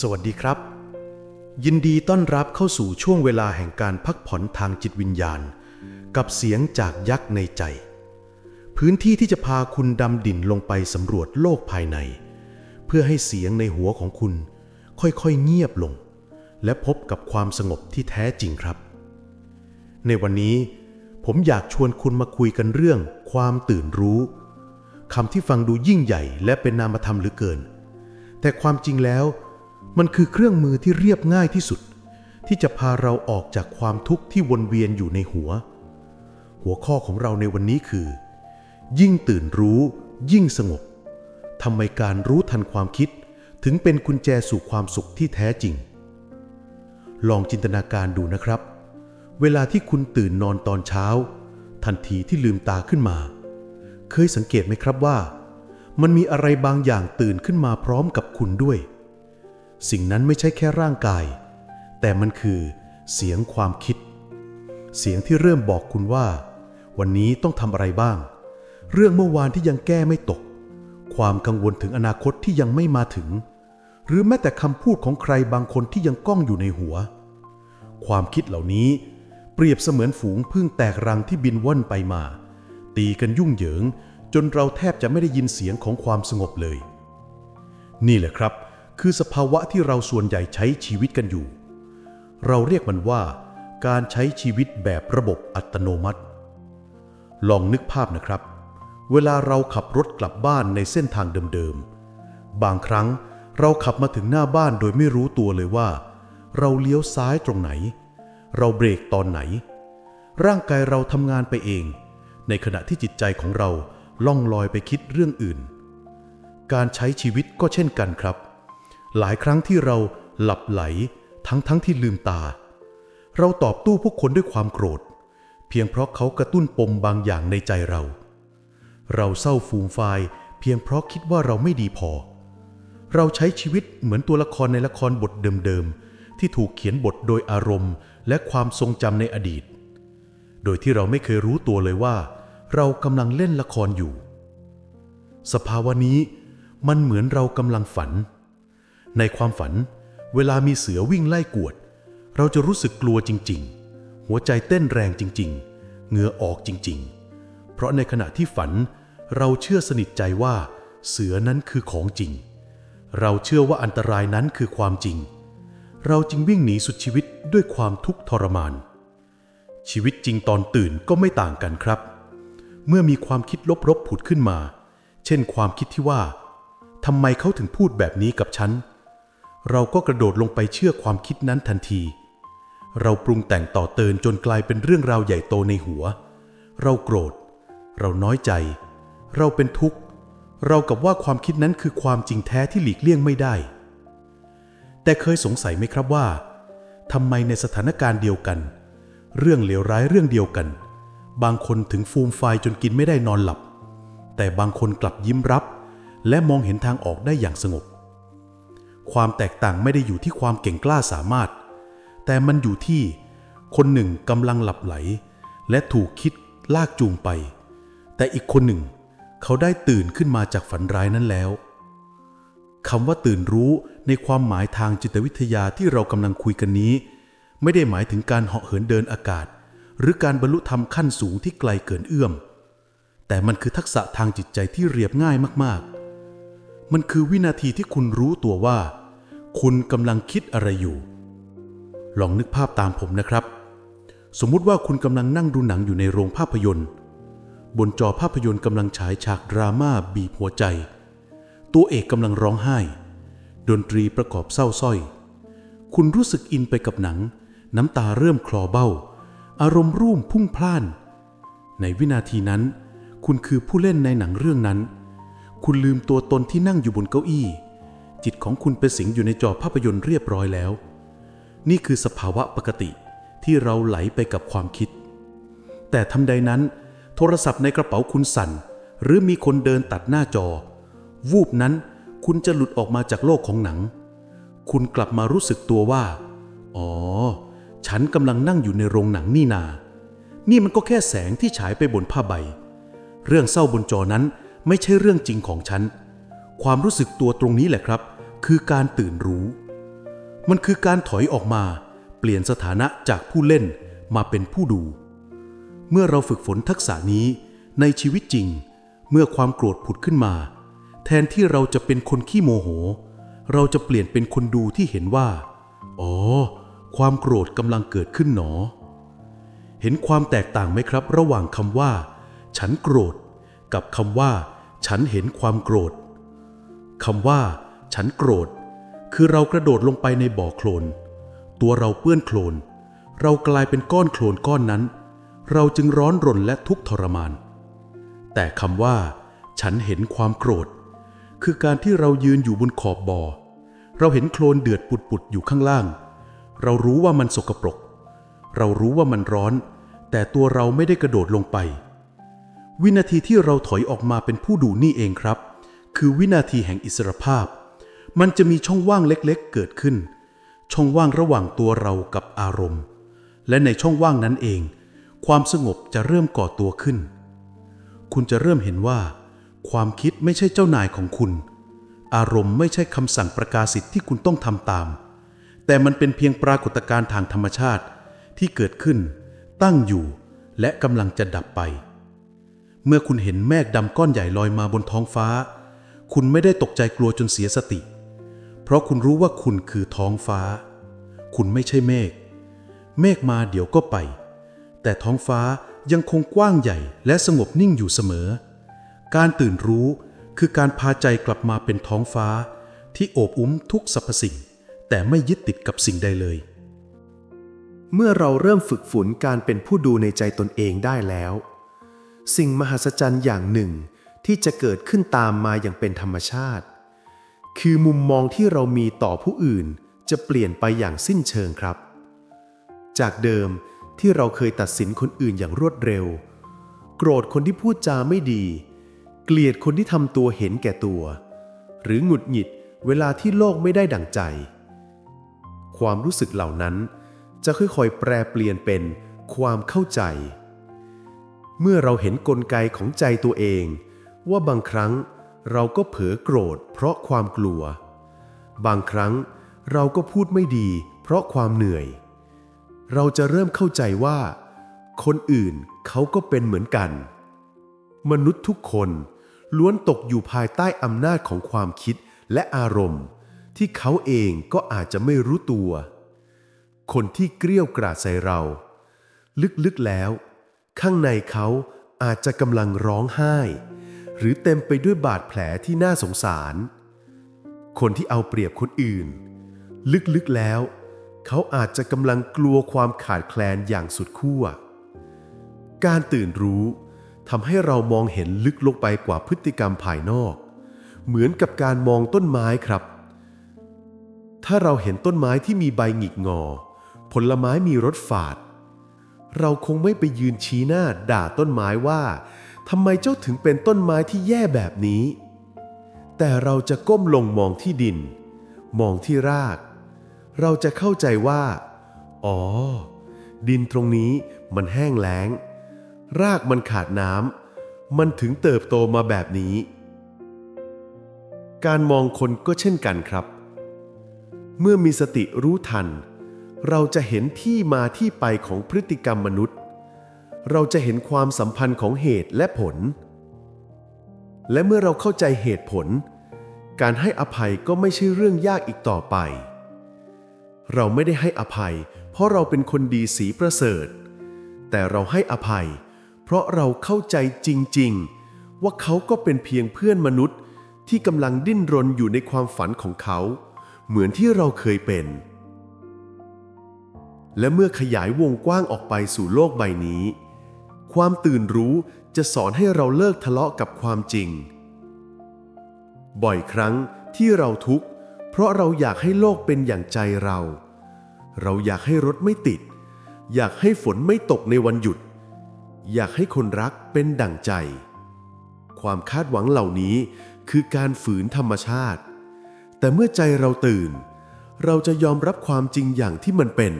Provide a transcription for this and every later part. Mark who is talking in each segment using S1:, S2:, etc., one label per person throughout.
S1: สวัสดีครับ ยินดีต้อนรับเข้าสู่ช่วงเวลาแห่งการพักผ่อนทางจิตวิญญาณ กับเสียงจากยักษ์ในใจ พื้นที่ที่จะพาคุณดำดิ่นลงไปสำรวจโลกภายใน เพื่อให้เสียงในหัวของคุณ ค่อยๆเงียบลง และพบกับความสงบที่แท้จริงครับ ในวันนี้ ผมอยากชวนคุณมาคุยกันเรื่อง ความตื่นรู้คำที่ฟังดูยิ่งใหญ่และเป็นนามธรรมเหลือเกิน แต่ความจริงแล้ว มันคือเครื่องมือที่เรียบง่ายที่สุด ที่จะพาเราออกจากความทุกข์ที่วนเวียนอยู่ในหัว หัวข้อของเราในวันนี้คือ ยิ่งตื่นรู้ ยิ่งสงบทำไมการรู้ทันความคิด ถึงเป็นกุญแจสู่ความสุขที่แท้จริง ลองจินตนาการดูนะครับ เวลาที่คุณตื่นนอนตอนเช้า ทันทีที่ลืมตาขึ้นมา เคยสังเกตไหมครับว่า มันมีอะไรบางอย่างตื่นขึ้นมาพร้อมกับคุณด้วย สิ่งนั้นไม่ใช่แค่ร่างกาย แต่มันคือเสียงความคิด เสียงที่เริ่มบอกคุณว่า วันนี้ต้องทำอะไรบ้าง เรื่องเมื่อวานที่ยังแก้ไม่ตก ความกังวลถึงอนาคตที่ยังไม่มาถึง หรือแม้แต่คำพูดของใครบางคนที่ยังก้องอยู่ในหัว ความคิดเหล่านี้เปรียบเสมือนฝูงพึ่งแตกรังที่บินว่อนไปมา ตีกันยุ่งเหยิง จนเราแทบจะไม่ได้ยินเสียงของความสงบเลย นี่แหละครับ คือสภาวะที่เราส่วนใหญ่ใช้ชีวิตกันอยู่ เราเรียกมันว่าการใช้ชีวิตแบบระบบอัตโนมัติ ลองนึกภาพนะครับ เวลาเราขับรถกลับบ้านในเส้นทางเดิมๆ บางครั้งเราขับมาถึงหน้าบ้านโดยไม่รู้ตัวเลยว่า เราเลี้ยวซ้ายตรงไหน เราเบรกตอนไหน ร่างกายเราทำงานไปเอง ในขณะที่จิตใจของเราล่องลอยไปคิดเรื่องอื่น การใช้ชีวิตก็เช่นกันครับ หลายครั้งที่เราหลับไหลทั้งทั้งที่ลืมตา เราตอบตู้ผู้คนด้วยความโกรธ เพียงเพราะเขากระตุ้นปมบางอย่างในใจเรา เราเศร้าฟูมฟายเพียงเพราะคิดว่าเราไม่ดีพอ เราใช้ชีวิตเหมือนตัวละครในละครบทเดิมๆ ที่ถูกเขียนบทโดยอารมณ์ และความทรงจำในอดีต โดยที่เราไม่เคยรู้ตัวเลยว่า เรากำลังเล่นละครอยู่ สภาวะนี้มันเหมือนเรากำลังฝัน ในความฝัน เวลามีเสือวิ่งไล่กวด เราจะรู้สึกกลัวจริง ๆ หัวใจเต้นแรงจริง ๆ เหงื่อออกจริง ๆ เพราะในขณะที่ฝัน เราเชื่อสนิทใจว่า เสือนั้นคือของจริง เราเชื่อว่าอันตรายนั้นคือความจริง เราจึงวิ่งหนีสุดชีวิตด้วยความทุกข์ทรมาน ชีวิตจริงตอนตื่นก็ไม่ต่างกันครับ เมื่อมีความคิดลบๆผุดขึ้นมา เช่นความคิดที่ว่าทำไมเขาถึงพูดแบบนี้กับฉัน เราก็กระโดดลงไปเชื่อความคิดนั้นทันที เราปรุงแต่งต่อเตินจนกลายเป็นเรื่องราวใหญ่โตในหัว เราโกรธ เราน้อยใจ เราเป็นทุกข์ เรากับว่าความคิดนั้นคือความจริงแท้ที่หลีกเลี่ยงไม่ได้ แต่เคยสงสัยไหมครับว่าทำไมในสถานการณ์เดียวกัน เรื่องเลวร้ายเรื่องเดียวกัน บางคนถึงฟูมไฟจนกินไม่ได้นอนหลับ แต่บางคนกลับยิ้มรับ และมองเห็นทางออกได้อย่างสงบ ความแตกต่างไม่ได้อยู่ที่ความเก่งกล้าสามารถ แต่มันอยู่ที่คนหนึ่งกำลังหลับไหล และถูกคิดลากจูงไป แต่อีกคนหนึ่ง เขาได้ตื่นขึ้นมาจากฝันร้ายนั้นแล้วคำว่าตื่นรู้ในความหมายทางจิตวิทยาที่เรากำลังคุยกันนี้ ไม่ได้หมายถึงการเหาะเหินเดินอากาศ หรือการบรรลุธรรมขั้นสูงที่ไกลเกินเอื้อม แต่มันคือทักษะทางจิตใจที่เรียบง่ายมากๆ มันคือวินาทีที่คุณรู้ตัวว่า คุณกำลังคิดอะไรอยู่ ลองนึกภาพตามผมนะครับ สมมุติว่าคุณกำลังนั่งดูหนังอยู่ในโรงภาพยนตร์ บนจอภาพยนตร์กำลังฉายฉากดราม่าบีบหัวใจ ตัวเอกกำลังร้องไห้ ดนตรีประกอบเศร้าสร้อย คุณรู้สึกอินไปกับหนัง น้ำตาเริ่มคลอเบ้า อารมณ์ร่วมพุ่งพล่าน ในวินาทีนั้น คุณคือผู้เล่นในหนังเรื่องนั้น คุณลืมตัวตนที่นั่งอยู่บนเก้าอี้ จิตของคุณไปสิงอยู่ในจอภาพยนตร์เรียบร้อยแล้ว นี่คือสภาวะปกติที่เราไหลไปกับความคิด แต่ทันใดนั้น โทรศัพท์ในกระเป๋าคุณสั่น หรือมีคนเดินตัดหน้าจอ วูบนั้นคุณจะหลุดออกมาจากโลกของหนัง คุณกลับมารู้สึกตัวว่า อ๋อ ฉันกำลังนั่งอยู่ในโรงหนังนี่นา นี่มันก็แค่แสงที่ฉายไปบนผ้าใบ เรื่องเศร้าบนจอนั้น ไม่ใช่เรื่องจริงของฉัน ความรู้สึกตัวตรงนี้แหละครับ คือการตื่นรู้ มันคือการถอยออกมา เปลี่ยนสถานะจากผู้เล่นมาเป็นผู้ดู เมื่อเราฝึกฝนทักษะนี้ในชีวิตจริง เมื่อความโกรธผุดขึ้นมา แทนที่เราจะเป็นคนขี้โมโห เราจะเปลี่ยนเป็นคนดูที่เห็นว่า อ๋อ ความโกรธกำลังเกิดขึ้นหนอ เห็นความแตกต่างไหมครับ ระหว่างคำว่า ฉันโกรธ กับคำว่า ฉันเห็นความโกรธคำว่า ฉันโกรธ คือเรากระโดดลงไปในบ่อโคลน ตัวเราเปื้อนโคลน เรากลายเป็นก้อนโคลนก้อนนั้น เราจึงร้อนรนและทุกข์ทรมาน แต่คำว่า ฉันเห็นความโกรธ คือการที่เรายืนอยู่บนขอบบ่อ เราเห็นโคลนเดือดปุดๆอยู่ข้างล่าง เรารู้ว่ามันสกปรก เรารู้ว่ามันร้อน แต่ตัวเราไม่ได้กระโดดลงไป วินาทีที่เราถอยออกมาเป็นผู้ดูนี่เองครับ คือวินาทีแห่งอิสรภาพ มันจะมีช่องว่างเล็กๆ เกิดขึ้น ช่องว่างระหว่างตัวเรากับอารมณ์ และในช่องว่างนั้นเอง ความสงบจะเริ่มก่อตัวขึ้น คุณจะเริ่มเห็นว่า ความคิดไม่ใช่เจ้านายของคุณ อารมณ์ไม่ใช่คำสั่งประกาศสิทธิ์ที่คุณต้องทำตาม แต่มันเป็นเพียงปรากฏการณ์ทางธรรมชาติที่เกิดขึ้น ตั้งอยู่ และกำลังจะดับไป เมื่อคุณเห็นเมฆดำก้อนใหญ่ลอยมาบนท้องฟ้า คุณไม่ได้ตกใจกลัวจนเสียสติ เพราะคุณรู้ว่าคุณคือท้องฟ้า คุณไม่ใช่เมฆ เมฆมาเดี๋ยวก็ไป แต่ท้องฟ้ายังคงกว้างใหญ่และสงบนิ่งอยู่เสมอ การตื่นรู้คือการพาใจกลับมาเป็นท้องฟ้า ที่โอบอุ้มทุกสรรพสิ่ง แต่ไม่ยึดติดกับสิ่งใดเลย
S2: เมื่อเราเริ่มฝึกฝนการเป็นผู้ดูในใจตนเองได้แล้ว สิ่งมหัศจรรย์อย่างหนึ่งที่จะเกิดขึ้นตามมาอย่างเป็นธรรมชาติ คือมุมมองที่เรามีต่อผู้อื่นจะเปลี่ยนไปอย่างสิ้นเชิงครับ จากเดิมที่เราเคยตัดสินคนอื่นอย่างรวดเร็ว โกรธคนที่พูดจาไม่ดี เกลียดคนที่ทำตัวเห็นแก่ตัว หรือหงุดหงิดเวลาที่โลกไม่ได้ดั่งใจ ความรู้สึกเหล่านั้นจะค่อยๆ แปรเปลี่ยนเป็นความเข้าใจ เมื่อเราเห็นกลไกของใจตัวเอง ว่าบางครั้งเราก็เผลอโกรธเพราะความกลัว บางครั้งเราก็พูดไม่ดี เพราะความเหนื่อย เราจะเริ่มเข้าใจว่า คนอื่นเขาก็เป็นเหมือนกัน มนุษย์ทุกคนล้วนตกอยู่ภายใต้อำนาจของความคิดและอารมณ์ ที่เขาเองก็อาจจะไม่รู้ตัว คนที่เกลี้ยวกราดใส่เรา ลึกๆแล้ว ข้างในเขาอาจจะกำลังร้องไห้ หรือเต็มไปด้วยบาดแผลที่น่าสงสาร คนที่เอาเปรียบคนอื่น ลึกๆแล้ว เขาอาจจะกำลังกลัวความขาดแคลนอย่างสุดขั้วการตื่นรู้ทำให้เรามองเห็นลึกลงไปกว่าพฤติกรรมภายนอก เหมือนกับการมองต้นไม้ครับ ถ้าเราเห็นต้นไม้ที่มีใบหงิกงอ ผลไม้มีรสฝาด เราคงไม่ไปยืนชี้หน้าด่าต้นไม้ว่าทำไมเจ้าถึงเป็นต้นไม้ที่แย่แบบนี้ แต่เราจะก้มลงมองที่ดิน มองที่ราก เราจะเข้าใจว่า อ๋อ ดินตรงนี้มันแห้งแล้ง รากมันขาดน้ำมันถึงเติบโตมาแบบนี้ การมองคนก็เช่นกันครับ เมื่อมีสติรู้ทัน เราจะเห็นที่มาที่ไปของพฤติกรรมมนุษย์ เราจะเห็นความสัมพันธ์ของเหตุและผล และเมื่อเราเข้าใจเหตุผล การให้อภัยก็ไม่ใช่เรื่องยากอีกต่อไป เราไม่ได้ให้อภัย เพราะเราเป็นคนดีสีประเสริฐ แต่เราให้อภัย เพราะเราเข้าใจจริง ๆ ว่าเขาก็เป็นเพียงเพื่อนมนุษย์ที่กำลังดิ้นรนอยู่ในความฝันของเขา เหมือนที่เราเคยเป็น และเมื่อขยายวงกว้างออกไปสู่โลกใบนี้ ความตื่นรู้จะสอนให้เราเลิกทะเลาะกับความจริง บ่อยครั้งที่เราทุกข์ เพราะเราอยากให้โลกเป็นอย่างใจเรา เราอยากให้รถไม่ติด อยากให้ฝนไม่ตกในวันหยุด อยากให้คนรักเป็นดั่งใจ ความคาดหวังเหล่านี้คือการฝืนธรรมชาติ แต่เมื่อใจเราตื่น เราจะยอมรับความจริงอย่างที่มันเป็น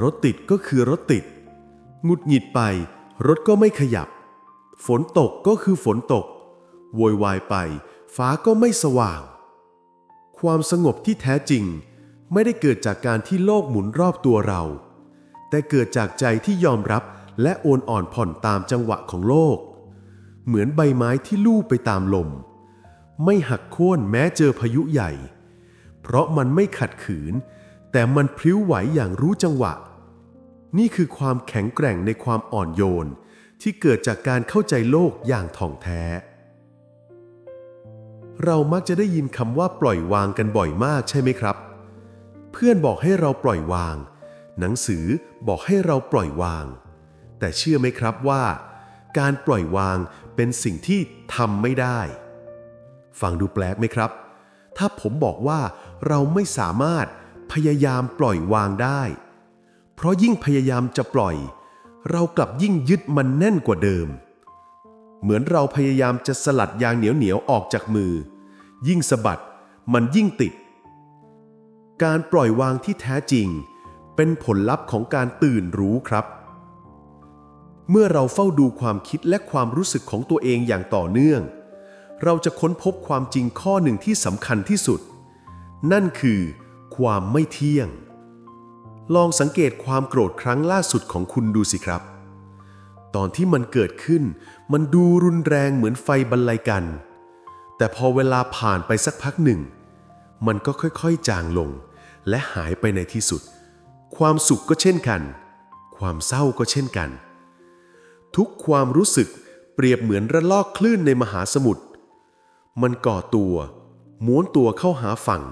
S2: รถติดก็คือรถติดหงุดหงิดไป รถก็ไม่ขยับ ฝนตกก็คือฝนตกโวยวายไป ฟ้าก็ไม่สว่าง ความสงบที่แท้จริง ไม่ได้เกิดจากการที่โลกหมุนรอบตัวเรา แต่เกิดจากใจที่ยอมรับและโอนอ่อนผ่อนตามจังหวะของโลก เหมือนใบไม้ที่ลู่ไปตามลม ไม่หักโค่นแม้เจอพายุใหญ่ เพราะมันไม่ขัดขืน แต่มันพลิ้วไหวอย่างรู้จังหวะ นี่คือความแข็งแกร่งในความอ่อนโยน ที่เกิดจากการเข้าใจโลกอย่างถ่องแท้ เรามักจะได้ยินคำว่าปล่อยวางกันบ่อยมากใช่ไหมครับ เพื่อนบอกให้เราปล่อยวาง หนังสือบอกให้เราปล่อยวาง แต่เชื่อไหมครับว่า การปล่อยวางเป็นสิ่งที่ทำไม่ได้ ฟังดูแปลกไหมครับ ถ้าผมบอกว่าเราไม่สามารถ พยายามปล่อยวางได้ เพราะยิ่งพยายามจะปล่อย เรากลับยิ่งยึดมันแน่นกว่าเดิม เหมือนเราพยายามจะสลัดยางเหนียวๆออกจากมือ ยิ่งสะบัดมันยิ่งติด การปล่อยวางที่แท้จริง เป็นผลลัพธ์ของการตื่นรู้ครับ เมื่อเราเฝ้าดูความคิดและความรู้สึกของตัวเองอย่างต่อเนื่อง เราจะค้นพบความจริงข้อหนึ่งที่สำคัญที่สุด นั่นคือ ความไม่เที่ยง ลองสังเกตความโกรธครั้งล่าสุดของคุณดูสิครับ ตอนที่มันเกิดขึ้น มันดูรุนแรงเหมือนไฟบรรลัยกัน แต่พอเวลาผ่านไปสักพักหนึ่ง มันก็ค่อยๆจางลง และหายไปในที่สุด ความสุขก็เช่นกัน ความเศร้าก็เช่นกัน ทุกความรู้สึกเปรียบเหมือนระลอกคลื่นในมหาสมุทรมันก่อตัวม้วนตัวเข้าหาฝั่ง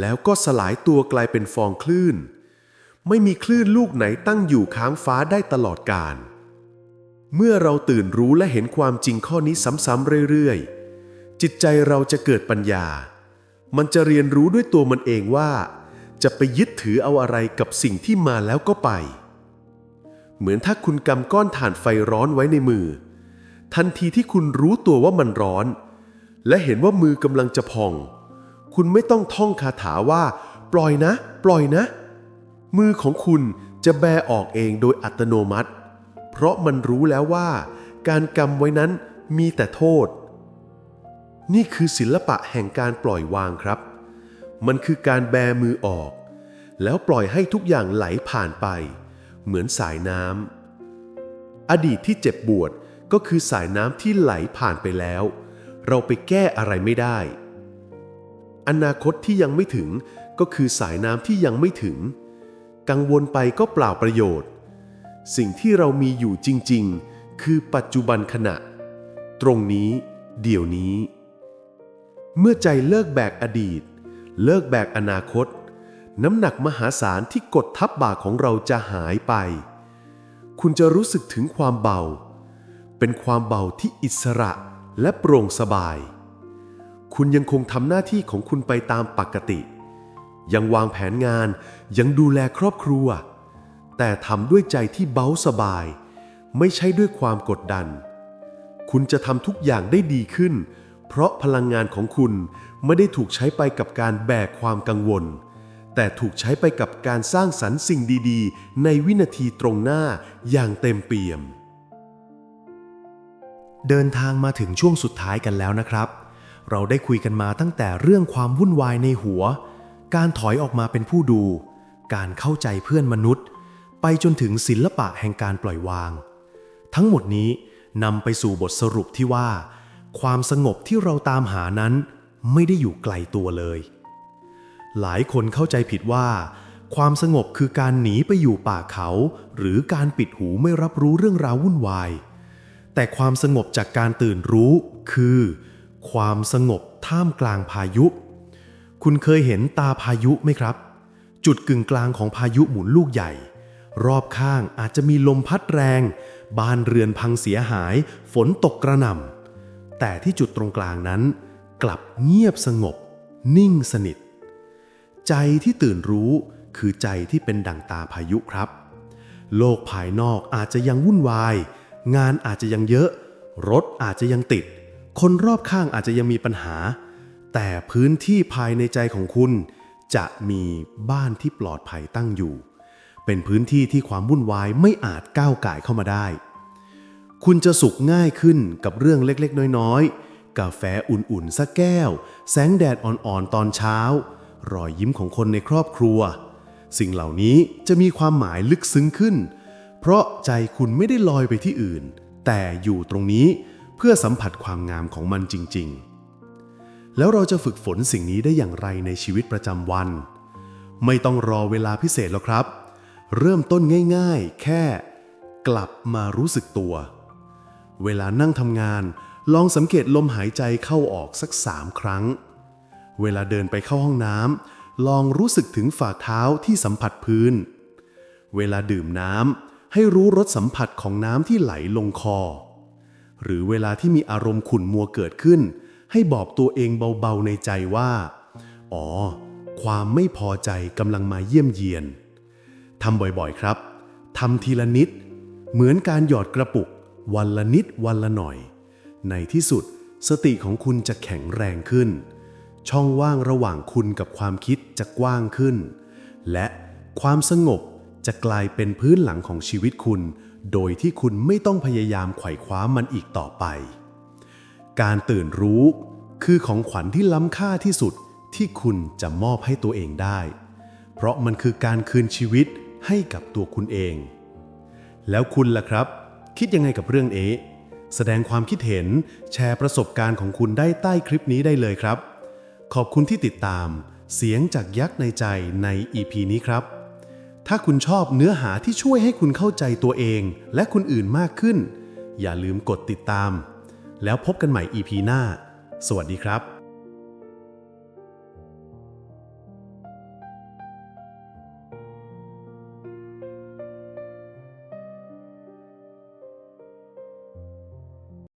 S2: แล้วก็สลายตัวกลายเป็นฟองคลื่น ไม่มีคลื่นลูกไหนตั้งอยู่ค้างฟ้าได้ตลอดกาลเมื่อเราตื่นรู้และเห็นความจริงข้อนี้ซ้ำๆเรื่อยๆ จิตใจเราจะเกิดปัญญา มันจะเรียนรู้ด้วยตัวมันเองว่า จะไปยึดถือเอาอะไรกับสิ่งที่มาแล้วก็ไป เหมือนถ้าคุณกำก้อนถ่านไฟร้อนไว้ในมือ ทันทีที่คุณรู้ตัวว่ามันร้อน และเห็นว่ามือกำลังจะพอง คุณไม่ต้องท่องคาถาว่า ปล่อยนะ ปล่อยนะ มือของคุณจะแบออกเองโดยอัตโนมัติ เพราะมันรู้แล้วว่า การกำไว้นั้นมีแต่โทษ นี่คือศิลปะแห่งการปล่อยวางครับ มันคือการแบมือออก แล้วปล่อยให้ทุกอย่างไหลผ่านไป เหมือนสายน้ำอดีตที่เจ็บปวดก็คือสายน้ำที่ไหลผ่านไปแล้ว เราไปแก้อะไรไม่ได้ อนาคตที่ยังไม่ถึงก็คือสายน้ำที่ยังไม่ถึง กังวลไปก็เปล่าประโยชน์ สิ่งที่เรามีอยู่จริง ๆ คือปัจจุบันขณะ ตรงนี้ เดี๋ยวนี้ เมื่อใจเลิกแบกอดีต เลิกแบกอนาคต น้ำหนักมหาศาลที่กดทับบ่าของเราจะหายไป คุณจะรู้สึกถึงความเบา เป็นความเบาที่อิสระและโปร่งสบาย คุณยังคงทำหน้าที่ของคุณไปตามปกติ ยังวางแผนงานยังดูแลครอบครัว แต่ทำด้วยใจที่เบาสบาย ไม่ใช่ด้วยความกดดัน คุณจะทำทุกอย่างได้ดีขึ้น เพราะพลังงานของคุณไม่ได้ถูกใช้ไปกับการแบกความกังวล แต่ถูกใช้ไปกับการสร้างสรรค์สิ่งดีๆ ในวินาทีตรงหน้าอย่างเต็มเปี่ยม
S3: เดินทางมาถึงช่วงสุดท้ายกันแล้วนะครับ เราได้คุยกันมาตั้งแต่เรื่องความวุ่นวายในหัว การถอยออกมาเป็นผู้ดู การเข้าใจเพื่อนมนุษย์ ไปจนถึงศิลปะแห่งการปล่อยวาง ทั้งหมดนี้นำไปสู่บทสรุปที่ว่า ความสงบที่เราตามหานั้น ไม่ได้อยู่ไกลตัวเลย หลายคนเข้าใจผิดว่า ความสงบคือการหนีไปอยู่ป่าเขา หรือการปิดหูไม่รับรู้เรื่องราววุ่นวาย แต่ความสงบจากการตื่นรู้คือ ความสงบท่ามกลางพายุ คุณเคยเห็นตาพายุไหมครับ จุดกึ่งกลางของพายุหมุนลูกใหญ่ รอบข้างอาจจะมีลมพัดแรง บ้านเรือนพังเสียหาย ฝนตกกระหน่ำแต่ที่จุดตรงกลางนั้น กลับเงียบสงบ นิ่งสนิท ใจที่ตื่นรู้คือใจที่เป็นดั่งตาพายุครับ โลกภายนอกอาจจะยังวุ่นวาย งานอาจจะยังเยอะ รถอาจจะยังติด คนรอบข้างอาจจะยังมีปัญหา แต่พื้นที่ภายในใจของคุณ จะมีบ้านที่ปลอดภัยตั้งอยู่ เป็นพื้นที่ที่ความวุ่นวายไม่อาจก้าวไก่เข้ามาได้ คุณจะสุขง่ายขึ้นกับเรื่องเล็กๆ น้อยๆ กาแฟอุ่นๆสักแก้ว แสงแดดอ่อนๆ ตอนเช้า
S2: รอยยิ้มของคนในครอบครัว สิ่งเหล่านี้จะมีความหมายลึกซึ้งขึ้น เพราะใจคุณไม่ได้ลอยไปที่อื่น แต่อยู่ตรงนี้ พื่อสัมผัสความงามของมันจริง ๆ แล้วเราจะฝึกฝนสิ่งนี้ได้อย่างไรในชีวิตประจำวัน ไม่ต้องรอเวลาพิเศษแล้วครับ เริ่มต้นง่าย ๆ แค่ กลับมารู้สึกตัว เวลานั่งทำงาน ลองสังเกตลมหายใจเข้าออกสักสามครั้ง เวลาเดินไปเข้าห้องน้ำลองรู้สึกถึงฝ่าเท้าที่สัมผัสพื้น เวลาดื่มน้ำให้รู้รสสัมผัสของน้ำที่ไหลลงคอ หรือเวลาที่มีอารมณ์ขุ่นมัวเกิดขึ้น ให้บอกตัวเองเบาๆในใจว่า อ๋อ ความไม่พอใจกำลังมาเยี่ยมเยียนทำบ่อยๆครับทำทีละนิด เหมือนการหยอดกระปุก วันละนิดวันละหน่อย ในที่สุดสติของคุณจะแข็งแรงขึ้น ช่องว่างระหว่างคุณกับความคิดจะกว้างขึ้น และความสงบจะกลายเป็นพื้นหลังของชีวิตคุณ โดยที่คุณไม่ต้องพยายามไขว่คว้ามันอีกต่อไป การตื่นรู้คือของขวัญที่ล้ำค่าที่สุดที่คุณจะมอบให้ตัวเองได้ เพราะมันคือการคืนชีวิตให้กับตัวคุณเอง แล้วคุณล่ะครับ คิดยังไงกับเรื่องเอแสดงความคิดเห็นแชร์ประสบการณ์ของคุณได้ใต้คลิปนี้ได้เลยครับ ขอบคุณที่ติดตามเสียงจากยักษ์ในใจใน EP นี้ครับ ถ้าคุณชอบเนื้อหาที่ช่วยให้คุณเข้าใจตัวเองและคนอื่นมากขึ้น อย่าลืมกดติดตาม แล้วพบกันใหม่ EP หน้า สวัสดีครับ